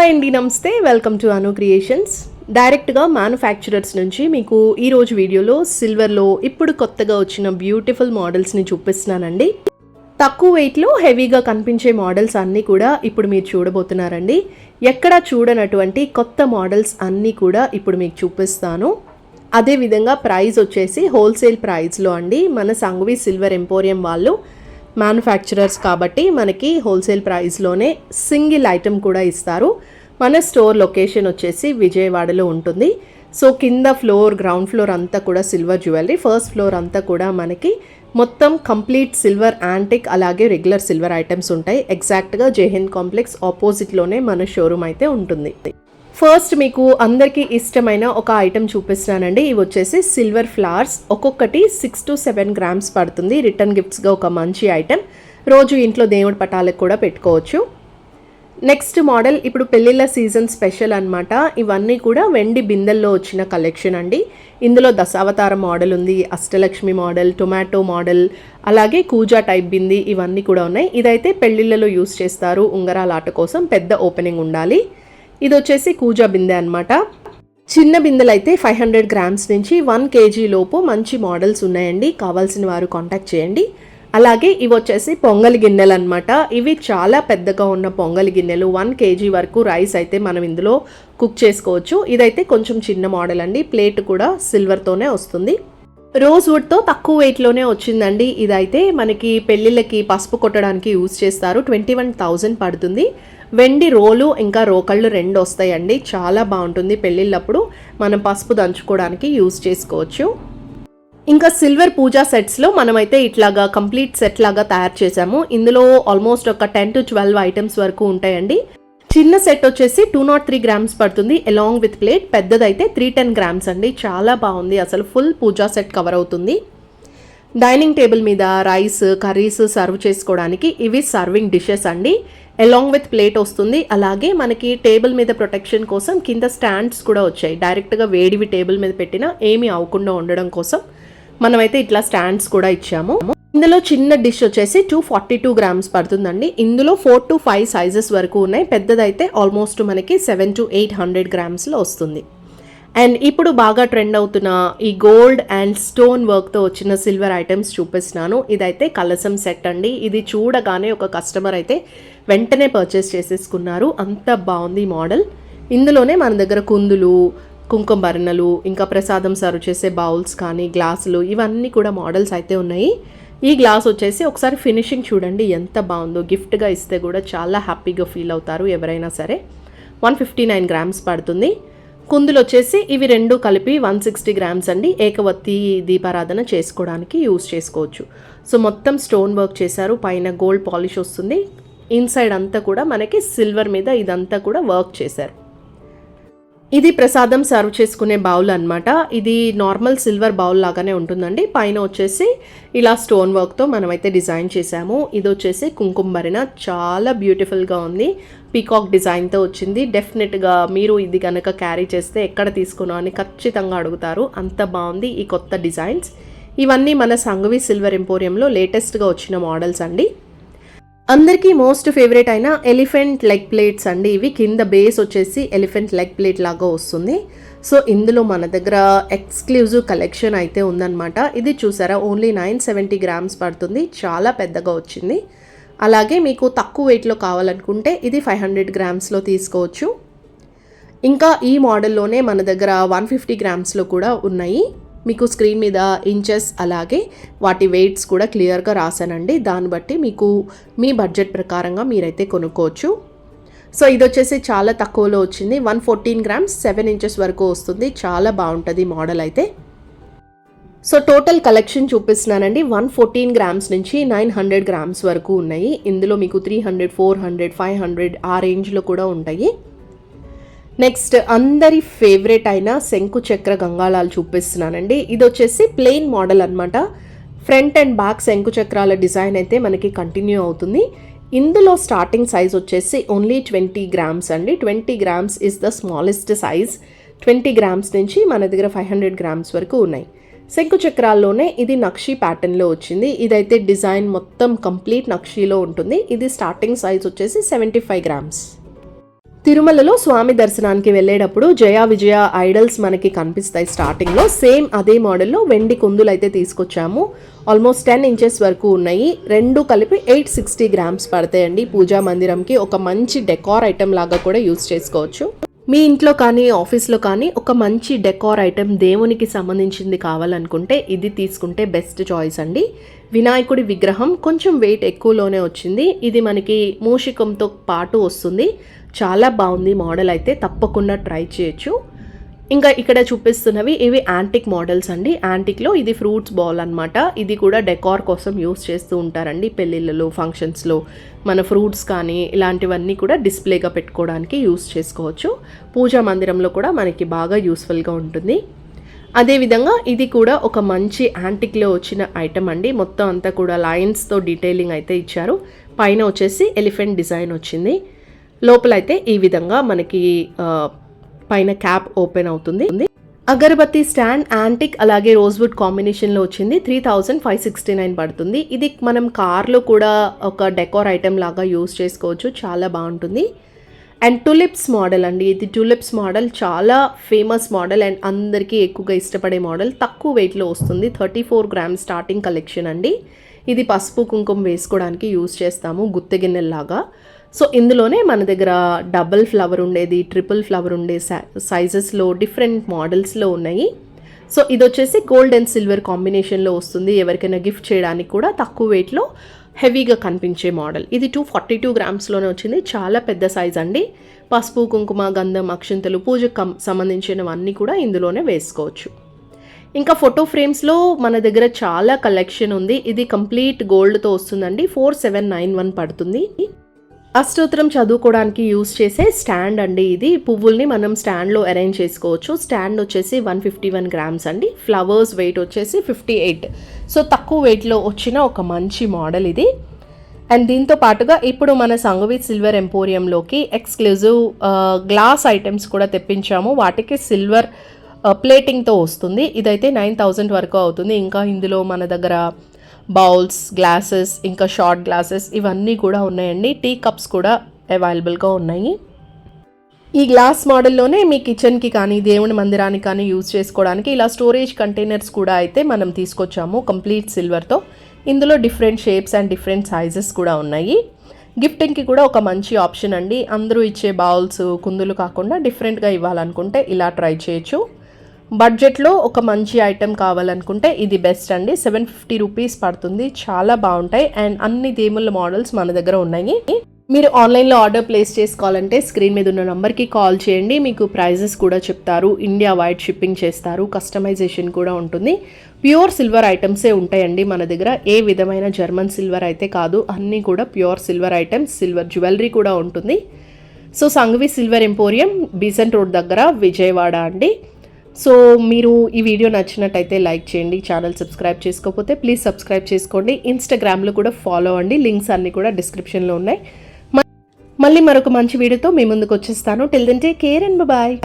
Hi అండి నమస్తే. Welcome to Anu creations. డైరెక్ట్గా మ్యానుఫ్యాక్చరర్స్ నుంచి మీకు ఈరోజు వీడియోలో సిల్వర్లో ఇప్పుడు కొత్తగా వచ్చిన బ్యూటిఫుల్ మోడల్స్ని చూపిస్తున్నానండి. తక్కువ వెయిట్లో హెవీగా కనిపించే మోడల్స్ అన్నీ కూడా ఇప్పుడు మీరు చూడబోతున్నారండి. ఎక్కడ చూడనటువంటి కొత్త మోడల్స్ అన్నీ కూడా ఇప్పుడు మీకు చూపిస్తాను. అదేవిధంగా ప్రైస్ వచ్చేసి హోల్సేల్ ప్రైస్లో అండి. మన సంఘవి సిల్వర్ ఎంపోరియం వాళ్ళు మ్యానుఫ్యాక్చరర్స్ కాబట్టి మనకి హోల్సేల్ ప్రైస్లోనే సింగిల్ ఐటెం కూడా ఇస్తారు. మన స్టోర్ లొకేషన్ వచ్చేసి విజయవాడలో ఉంటుంది. సో కింద ఫ్లోర్ గ్రౌండ్ ఫ్లోర్ అంతా కూడా సిల్వర్ జ్యువెలరీ ఫస్ట్ ఫ్లోర్ అంతా కూడా మనకి మొత్తం కంప్లీట్ సిల్వర్ యాంటిక్ అలాగే రెగ్యులర్ సిల్వర్ ఐటమ్స్ ఉంటాయి. ఎగ్జాక్ట్గా జేహింద్ కాంప్లెక్స్ ఆపోజిట్లోనే మన షోరూమ్ అయితే ఉంటుంది. ఫస్ట్ మీకు అందరికీ ఇష్టమైన ఒక ఐటెం చూపిస్తున్నానండి. ఇవి వచ్చేసి సిల్వర్ ఫ్లవర్స్ ఒక్కొక్కటి సిక్స్ టు సెవెన్ గ్రామ్స్ పడుతుంది. రిటర్న్ గిఫ్ట్స్గా ఒక మంచి ఐటెం రోజు ఇంట్లో దేవుడి పటాలకు కూడా పెట్టుకోవచ్చు. నెక్స్ట్ మోడల్ ఇప్పుడు పెళ్ళిళ్ళ సీజన్ స్పెషల్ అన్నమాట. ఇవన్నీ కూడా వెండి బిందెల్లో వచ్చిన కలెక్షన్ అండి. ఇందులో దశావతార మోడల్ ఉంది అష్టలక్ష్మి మోడల్ టొమాటో మోడల్ అలాగే కూజా టైప్ బింది ఇవన్నీ కూడా ఉన్నాయి. ఇదైతే పెళ్ళిళ్ళలో యూస్ చేస్తారు ఉంగరాల ఆట కోసం పెద్ద ఓపెనింగ్ ఉండాలి. ఇది వచ్చేసి కూజా బిందె అనమాట చిన్న బిందెలు అయితే ఫైవ్ హండ్రెడ్ గ్రామ్స్ నుంచి వన్ కేజీ లోపు మంచి మోడల్స్ ఉన్నాయండి. కావాల్సిన వారు కాంటాక్ట్ చేయండి. అలాగే ఇవి వచ్చేసి పొంగలి గిన్నెలు అనమాట ఇవి చాలా పెద్దగా ఉన్న పొంగలి గిన్నెలు. వన్ కేజీ వరకు రైస్ అయితే మనం ఇందులో కుక్ చేసుకోవచ్చు. ఇదైతే కొంచెం చిన్న మోడల్ అండి. ప్లేట్ కూడా సిల్వర్తోనే వస్తుంది. రోజ్ వుడ్తో తక్కువ వెయిట్లోనే వచ్చిందండి. ఇదైతే మనకి పెళ్ళిళ్ళకి పసుపు కొట్టడానికి యూజ్ చేస్తారు. ట్వంటీ వన్ థౌజండ్ పడుతుంది. వెండి రోలు ఇంకా రోకళ్ళు రెండు వస్తాయండి. చాలా బాగుంటుంది పెళ్ళిళ్ళప్పుడు. మనం పసుపు దంచుకోవడానికి యూజ్ చేసుకోవచ్చు. ఇంకా సిల్వర్ పూజా సెట్స్లో మనమైతే ఇట్లాగా కంప్లీట్ సెట్ లాగా తయారు చేసాము ఇందులో ఆల్మోస్ట్ ఒక టెన్ టు ట్వెల్వ్ ఐటమ్స్ వరకు ఉంటాయండి. చిన్న సెట్ వచ్చేసి టూ నాట్ త్రీ గ్రామ్స్ పడుతుంది. అలాంగ్ విత్ ప్లేట్ పెద్దదైతే త్రీ టెన్ గ్రామ్స్ అండి. చాలా బాగుంది. అసలు ఫుల్ పూజా సెట్ కవర్ అవుతుంది. డైనింగ్ టేబుల్ మీద రైస్ కర్రీస్ సర్వ్ చేసుకోవడానికి ఇవి సర్వింగ్ డిషెస్ అండి. అలాంగ్ విత్ ప్లేట్ వస్తుంది. అలాగే మనకి టేబుల్ మీద ప్రొటెక్షన్ కోసం కింద స్టాండ్స్ కూడా వచ్చాయి. డైరెక్ట్గా వేడివి టేబుల్ మీద పెట్టినా ఏమీ అవ్వకుండా ఉండడం కోసం మనమైతే ఇట్లా స్టాండ్స్ కూడా ఇచ్చాము. ఇందులో చిన్న డిష్ వచ్చేసి టూ ఫార్టీ టూ గ్రామ్స్ పడుతుందండి. ఇందులో ఫోర్ టు ఫైవ్ సైజెస్ వరకు ఉన్నాయి. పెద్దదైతే ఆల్మోస్ట్ మనకి సెవెన్ టు ఎయిట్ హండ్రెడ్ గ్రామ్స్లో వస్తుంది. అండ్ ఇప్పుడు బాగా ట్రెండ్ అవుతున్న ఈ గోల్డ్ అండ్ స్టోన్ వర్క్తో వచ్చిన సిల్వర్ ఐటమ్స్ చూపిస్తున్నాను. ఇదైతే కలసం సెట్ అండి. ఇది చూడగానే ఒక కస్టమర్ అయితే వెంటనే పర్చేస్ చేసేసుకున్నారు. అంత బాగుంది మోడల్ ఇందులోనే మన దగ్గర కుందులు కుంకుమ భరణలు ఇంకా ప్రసాదం సర్వ్ చేసే బౌల్స్ కానీ గ్లాసులు ఇవన్నీ కూడా మోడల్స్ అయితే ఉన్నాయి. ఈ గ్లాస్ వచ్చేసి ఒకసారి ఫినిషింగ్ చూడండి ఎంత బాగుందో. గిఫ్ట్గా ఇస్తే కూడా చాలా హ్యాపీగా ఫీల్ అవుతారు ఎవరైనా సరే. వన్ ఫిఫ్టీ నైన్ గ్రామ్స్ పడుతుంది. కుందులు వచ్చేసి ఇవి రెండు కలిపి వన్ సిక్స్టీ గ్రామ్స్ అండి. ఏకవత్తి దీపారాధన చేసుకోవడానికి యూస్ చేసుకోవచ్చు. సో మొత్తం స్టోన్ వర్క్ చేశారు. పైన గోల్డ్ పాలిష్ వస్తుంది. ఇన్సైడ్ అంతా కూడా మనకి సిల్వర్ మీద ఇదంతా కూడా వర్క్ చేశారు. ఇది ప్రసాదం సర్వ్ చేసుకునే బౌల్ అన్నమాట. ఇది నార్మల్ సిల్వర్ బౌల్ లాగానే ఉంటుందండి. పైన వచ్చేసి ఇలా స్టోన్ వర్క్తో మనమైతే డిజైన్ చేసాము ఇది వచ్చేసి కుంకుమ భరిణ చాలా బ్యూటిఫుల్గా ఉంది. పీకాక్ డిజైన్తో వచ్చింది. డెఫినెట్గా మీరు ఇది కనుక క్యారీ చేస్తే ఎక్కడ తీసుకున్నా అని ఖచ్చితంగా అడుగుతారు. అంత బాగుంది ఈ కొత్త డిజైన్స్ ఇవన్నీ మన సంఘవి సిల్వర్ ఎంపోరియంలో లేటెస్ట్గా వచ్చిన మోడల్స్ అండి. అందరికీ మోస్ట్ ఫేవరెట్ అయిన ఎలిఫెంట్ లెగ్ ప్లేట్స్ అండి ఇవి. కింద బేస్ వచ్చేసి ఎలిఫెంట్ లెగ్ ప్లేట్ లాగా వస్తుంది. సో ఇందులో మన దగ్గర ఎక్స్క్లూజివ్ కలెక్షన్ అయితే ఉందన్నమాట. ఇది చూసారా? ఓన్లీ నైన్ సెవెంటీ గ్రామ్స్ పడుతుంది. చాలా పెద్దగా వచ్చింది. అలాగే మీకు తక్కువ వెయిట్లో కావాలనుకుంటే ఇది ఫైవ్ హండ్రెడ్ గ్రామ్స్లో తీసుకోవచ్చు. ఇంకా ఈ మోడల్లోనే మన దగ్గర వన్ ఫిఫ్టీ గ్రామ్స్లో కూడా ఉన్నాయి. మీకు స్క్రీన్ మీద ఇంచెస్ అలాగే వాటి వెయిట్స్ కూడా క్లియర్గా రాశానండి. దాన్ని బట్టి మీకు మీ బడ్జెట్ ప్రకారంగా మీరైతే కొనుక్కోవచ్చు. సో ఇది వచ్చేసి చాలా తక్కువలో వచ్చింది. One fourteen grams seven inches వరకు వస్తుంది. చాలా బాగుంటుంది మోడల్ అయితే. సో టోటల్ కలెక్షన్ చూపిస్తున్నానండి. వన్ ఫోర్టీన్ గ్రామ్స్ నుంచి నైన్ హండ్రెడ్ గ్రామ్స్ వరకు ఉన్నాయి. ఇందులో మీకు three hundred four hundred five hundred ఆ రేంజ్లో కూడా ఉంటాయి. నెక్స్ట్ అందరి ఫేవరెట్ అయిన శంకు చక్ర గంగాళాలు చూపిస్తున్నానండి. ఇది వచ్చేసి ప్లెయిన్ మోడల్ అనమాట ఫ్రంట్ అండ్ బ్యాక్ శంకు చక్రాల డిజైన్ అయితే మనకి కంటిన్యూ అవుతుంది. ఇందులో స్టార్టింగ్ సైజ్ వచ్చేసి ఓన్లీ ట్వంటీ గ్రామ్స్ అండి. Twenty grams is the smallest size twenty grams నుంచి మన దగ్గర ఫైవ్ హండ్రెడ్ గ్రామ్స్ వరకు ఉన్నాయి. శంకు చక్రాల్లోనే ఇది నక్షీ ప్యాటర్న్లో వచ్చింది. ఇదైతే డిజైన్ మొత్తం కంప్లీట్ నక్షీలో ఉంటుంది. ఇది స్టార్టింగ్ సైజ్ వచ్చేసి సెవెంటీ ఫైవ్ గ్రామ్స్ తిరుమలలో స్వామి దర్శనానికి వెళ్ళేటప్పుడు జయ విజయ ఐడల్స్ మనకి కనిపిస్తాయి స్టార్టింగ్లో సేమ్ అదే మోడల్లో వెండి కుందులు అయితే తీసుకొచ్చాము. ఆల్మోస్ట్ టెన్ ఇంచెస్ వరకు ఉన్నాయి. రెండు కలిపి ఎయిట్ సిక్స్టీ గ్రామ్స్ పడతాయండి. పూజా మందిరంకి ఒక మంచి డెకార్ ఐటెం లాగా కూడా యూస్ చేసుకోవచ్చు. మీ ఇంట్లో కానీ ఆఫీస్లో కానీ ఒక మంచి డెకార్ ఐటెం దేవునికి సంబంధించింది కావాలనుకుంటే ఇది తీసుకుంటే బెస్ట్ చాయిస్ అండి. వినాయకుడి విగ్రహం కొంచెం వెయిట్ ఎక్కువలోనే వచ్చింది. ఇది మనకి మూషికంతో పాటు వస్తుంది. చాలా బాగుంది మోడల్ అయితే తప్పకుండా ట్రై చేయొచ్చు. ఇంకా ఇక్కడ చూపిస్తున్నవి ఇవి యాంటిక్ మోడల్స్ అండి. యాంటిక్లో ఇది ఫ్రూట్స్ బాల్ అన్నమాట. ఇది కూడా డెకార్ కోసం యూస్ చేస్తూ ఉంటారండి పెళ్ళిళ్ళలో ఫంక్షన్స్లో మన ఫ్రూట్స్ కానీ ఇలాంటివన్నీ కూడా డిస్ప్లేగా పెట్టుకోవడానికి యూస్ చేసుకోవచ్చు. పూజా మందిరంలో కూడా మనకి బాగా యూస్ఫుల్గా ఉంటుంది. అదేవిధంగా ఇది కూడా ఒక మంచి యాంటిక్లో వచ్చిన ఐటమ్ అండి. మొత్తం అంతా కూడా లైన్స్తో డీటెయిలింగ్ అయితే ఇచ్చారు. పైన వచ్చేసి ఎలిఫెంట్ డిజైన్ వచ్చింది. లోపలైతే ఈ విధంగా మనకి పైన క్యాప్ ఓపెన్ అవుతుంది. అగరబత్తి స్టాండ్ యాంటిక్ అలాగే రోజ్వుడ్ కాంబినేషన్లో వచ్చింది. Three thousand five sixty nine పడుతుంది. ఇది మనం కార్లో కూడా ఒక డెకోర్ ఐటెం లాగా యూస్ చేసుకోవచ్చు. చాలా బాగుంటుంది. అండ్ టులిప్స్ మోడల్ అండి. ఇది టులిప్స్ మోడల్ చాలా ఫేమస్ మోడల్ అండ్ అందరికీ ఎక్కువగా ఇష్టపడే మోడల్. తక్కువ వెయిట్లో వస్తుంది. Thirty four gram starting collection అండి. ఇది పసుపు కుంకుమ వేసుకోవడానికి యూస్ చేస్తాము. గుత్తె గిన్నెల్లాగా. సో ఇందులోనే మన దగ్గర డబుల్ ఫ్లవర్ ఉండేది ట్రిపుల్ ఫ్లవర్ ఉండే సైజెస్లో డిఫరెంట్ మోడల్స్లో ఉన్నాయి. సో ఇది వచ్చేసి గోల్డ్ అండ్ సిల్వర్ కాంబినేషన్లో వస్తుంది. ఎవరికైనా గిఫ్ట్ చేయడానికి కూడా తక్కువ వెయిట్లో హెవీగా కనిపించే మోడల్ ఇది టూ ఫార్టీ టూ గ్రామ్స్లోనే వచ్చింది. చాలా పెద్ద సైజ్ అండి. పసుపు కుంకుమ గంధం అక్షింతలు పూజకు కం- సంబంధించినవన్నీ కూడా ఇందులోనే వేసుకోవచ్చు. ఇంకా ఫోటో ఫ్రేమ్స్లో మన దగ్గర చాలా కలెక్షన్ ఉంది. ఇది కంప్లీట్ గోల్డ్తో వస్తుందండి. ఫోర్ సెవెన్ నైన్ వన్ పడుతుంది. అష్టోత్తరం చదువుకోవడానికి యూస్ చేసే స్టాండ్ అండి ఇది. పువ్వుల్ని మనం స్టాండ్లో అరేంజ్ చేసుకోవచ్చు. స్టాండ్ వచ్చేసి వన్ ఫిఫ్టీ వన్ గ్రామ్స్ అండి. ఫ్లవర్స్ వెయిట్ వచ్చేసి ఫిఫ్టీ ఎయిట్. సో తక్కువ వెయిట్లో వచ్చిన ఒక మంచి మోడల్ ఇది. అండ్ దీంతో పాటుగా ఇప్పుడు మన సంగవి సిల్వర్ ఎంపోరియంలోకి ఎక్స్క్లూజివ్ గ్లాస్ ఐటమ్స్ కూడా తెప్పించాము. వాటికి సిల్వర్ ప్లేటింగ్తో వస్తుంది. ఇదైతే నైన్ థౌజండ్ వరకు అవుతుంది. ఇంకా ఇందులో మన దగ్గర బౌల్స్ గ్లాసెస్ ఇంకా షార్ట్ గ్లాసెస్ ఇవన్నీ కూడా ఉన్నాయండి. టీ కప్స్ కూడా అవైలబుల్గా ఉన్నాయి. ఈ గ్లాస్ మోడల్లోనే మీ కిచెన్కి కానీ దేవుని మందిరానికి కానీ యూజ్ చేసుకోవడానికి ఇలా స్టోరేజ్ కంటైనర్స్ కూడా అయితే మనం తీసుకొచ్చాము కంప్లీట్ సిల్వర్తో. ఇందులో different shapes and different sizes కూడా ఉన్నాయి. గిఫ్టింగ్కి కూడా ఒక మంచి ఆప్షన్ అండి. అందరూ ఇచ్చే బౌల్స్ కుందులు కాకుండా డిఫరెంట్గా ఇవ్వాలనుకుంటే ఇలా ట్రై చేయొచ్చు. బడ్జెట్లో ఒక మంచి ఐటెం కావాలనుకుంటే ఇది బెస్ట్ అండి. సెవెన్ ఫిఫ్టీ రూపీస్ పడుతుంది. చాలా బాగుంటాయి. అండ్ అన్ని దేముల మోడల్స్ మన దగ్గర ఉన్నాయి. మీరు ఆన్లైన్లో ఆర్డర్ ప్లేస్ చేసుకోవాలంటే స్క్రీన్ మీద ఉన్న నెంబర్కి కాల్ చేయండి. మీకు ప్రైజెస్ కూడా చెప్తారు. ఇండియా వైడ్ షిప్పింగ్ చేస్తారు. కస్టమైజేషన్ కూడా ఉంటుంది. ప్యూర్ సిల్వర్ ఐటమ్సే ఉంటాయండి మన దగ్గర. ఏ విధమైన జర్మన్ సిల్వర్ అయితే కాదు అన్నీ కూడా pure silver items silver jewellery కూడా ఉంటుంది. So Sanghavi silver emporium Besant road దగ్గర విజయవాడ అండి. సో మీరు ఈ వీడియో నచ్చినట్టయితే లైక్ చేయండి ఛానల్ సబ్స్క్రైబ్ చేసుకోకపోతే ప్లీజ్ సబ్స్క్రైబ్ చేసుకోండి. ఇన్స్టాగ్రామ్లో కూడా ఫాలో అండి లింక్స్ అన్నీ కూడా డిస్క్రిప్షన్లో ఉన్నాయి. మ- మళ్ళీ మరొక మంచి వీడియోతో మీ ముందుకు వచ్చేస్తాను. Till then take care and bye